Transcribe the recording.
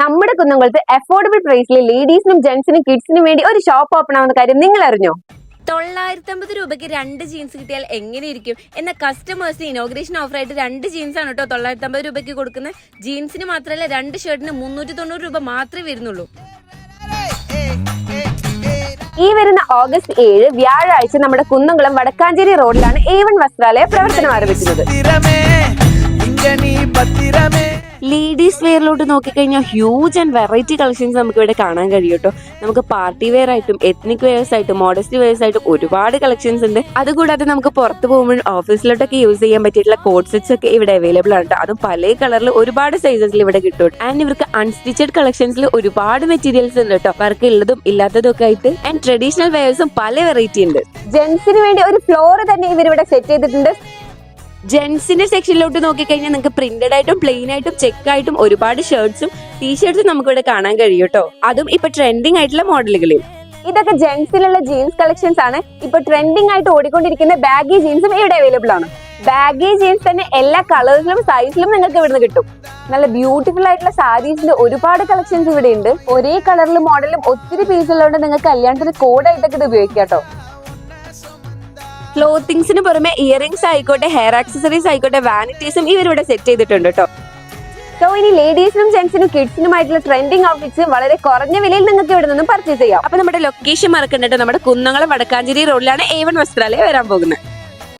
നമ്മുടെ കുന്നംകുളത്ത് അഫോർഡബിൾ പ്രൈസിൽ ലേഡീസിനും ജെന്റ്സിനും കിഡ്സിനും വേണ്ടി ഒരു ഷോപ്പ് ഓപ്പൺ ആവുന്ന കാര്യം നിങ്ങൾ അറിഞ്ഞോ തൊള്ളായിരത്തമ്പത് രൂപയ്ക്ക് രണ്ട് ജീൻസ് കിട്ടിയാൽ എങ്ങനെയിരിക്കും? എന്ന കസ്റ്റമേഴ്സിന് ഇനോഗ്രേഷൻ ഓഫറായിട്ട് രണ്ട് ജീൻസ് ആണ് കേട്ടോ തൊള്ളായിരത്തമ്പത് രൂപയ്ക്ക് കൊടുക്കുന്നത്. ജീൻസിന് മാത്രമല്ല രണ്ട് ഷർട്ടിന് മുന്നൂറ്റി തൊണ്ണൂറ് രൂപ മാത്രമേ വരുന്നുള്ളൂ. ഈ വരുന്ന ഓഗസ്റ്റ് ഏഴ് വ്യാഴാഴ്ച നമ്മുടെ കുന്നംകുളം വടക്കാഞ്ചേരി റോഡിലാണ് എ വൺ വസ്ത്രാലയ പ്രവർത്തനം ആരംഭിക്കുന്നത്. ലേഡീസ് വെയറിലോട്ട് നോക്കിക്കഴിഞ്ഞാൽ ഹ്യൂജ് ആൻഡ് വെറൈറ്റി കളക്ഷൻസ് നമുക്ക് ഇവിടെ കാണാൻ കഴിയും കേട്ടോ. നമുക്ക് പാർട്ടി വെയർ ആയിട്ടും എത്നിക് വെയർസ് ആയിട്ടും മോഡസ്റ്റ് വെയർസ് ആയിട്ടും ഒരുപാട് കളക്ഷൻസ് ഉണ്ട്. അതുകൂടാതെ നമുക്ക് പുറത്ത് പോകുമ്പോൾ ഓഫീസിലോട്ടൊക്കെ യൂസ് ചെയ്യാൻ പറ്റിയിട്ടുള്ള കോഡ് സെറ്റ്സ് ഒക്കെ ഇവിടെ അവൈലബിൾ ആണ് അതും പല കളറിൽ ഒരുപാട് സൈസസിൽ ഇവിടെ കിട്ടും ആൻഡ് ഇവർക്ക് അൺസ്റ്റിച്ചഡ് കളക്ഷൻസിൽ ഒരുപാട് മെറ്റീരിയൽസ് ഉണ്ട് കേട്ടോ. വർക്ക് ഉള്ളതും ഇല്ലാത്തതും ഒക്കെ ആയിട്ട് ആൻഡ് ട്രഡീഷണൽ വെയർസും പല വെറൈറ്റി ഉണ്ട്. ജെൻസിന് വേണ്ടി ഒരു ഫ്ലോർ തന്നെ ഇവരിവിടെ സെറ്റ് ചെയ്തിട്ടുണ്ട്. ജെൻസിന്റെ സെക്ഷനിലോട്ട് നോക്കിക്കഴിഞ്ഞാൽ നിങ്ങൾക്ക് പ്രിന്റഡ് ആയിട്ടും പ്ലെയിൻ ആയിട്ടും ചെക്ക് ആയിട്ടും ഒരുപാട് ഷർട്ട്സും ടീഷർട്ട്സും നമുക്ക് ഇവിടെ കാണാൻ കഴിയും കേട്ടോ അതും ഇപ്പൊ ട്രെൻഡിങ് ആയിട്ടുള്ള മോഡലുകളിൽ ഇതൊക്കെ ജെൻസിലുള്ള ജീൻസ് കളക്ഷൻസ് ആണ്. ഇപ്പൊ ട്രെൻഡിങ് ആയിട്ട് ഓടിക്കൊണ്ടിരിക്കുന്ന ബാഗി ജീൻസും ഇവിടെ അവൈലബിൾ ആണ്. ബാഗി ജീൻസ് തന്നെ എല്ലാ കളേഴ്സിലും സൈസിലും നിങ്ങൾക്ക് ഇവിടുന്ന് കിട്ടും. നല്ല ബ്യൂട്ടിഫുൾ ആയിട്ടുള്ള സാരീസിന്റെ ഒരുപാട് കളക്ഷൻസ് ഇവിടെ ഉണ്ട്. ഒരേ കളറിലും മോഡലും ഒത്തിരി പീസ് ഉള്ളതുകൊണ്ട് നിങ്ങൾക്ക് കല്യാണത്തിന് കോഡായിട്ടൊക്കെ ഇത് ഉപയോഗിക്കാം കേട്ടോ ക്ലോത്തിങ്സിന് പുറമെ ഇയറിംഗ്സ് ആയിക്കോട്ടെ ഹെയർ ആക്സസറീസ് ആയിക്കോട്ടെ വാനിറ്റീസും ഇവരിവിടെ സെറ്റ് ചെയ്തിട്ടുണ്ട് കേട്ടോ സോ ഇനി ലേഡീസിനും ജെന്റ്സിനും കിഡ്സിനുമായിട്ടുള്ള ട്രെൻഡിങ് ഔട്ട്ഫിറ്റ്സ് വളരെ കുറഞ്ഞ വിലയിൽ നിങ്ങൾക്ക് ഇവിടെ നിന്നും പർച്ചേസ് ചെയ്യാം. അപ്പൊ നമ്മുടെ ലൊക്കേഷൻ മറക്കണ്ടിട്ട് നമ്മുടെ കുന്നംകുളം വടക്കാഞ്ചേരി റോഡിലാണ് എ വൺ വസ്ത്രാലയ വരാൻ പോകുന്നത്.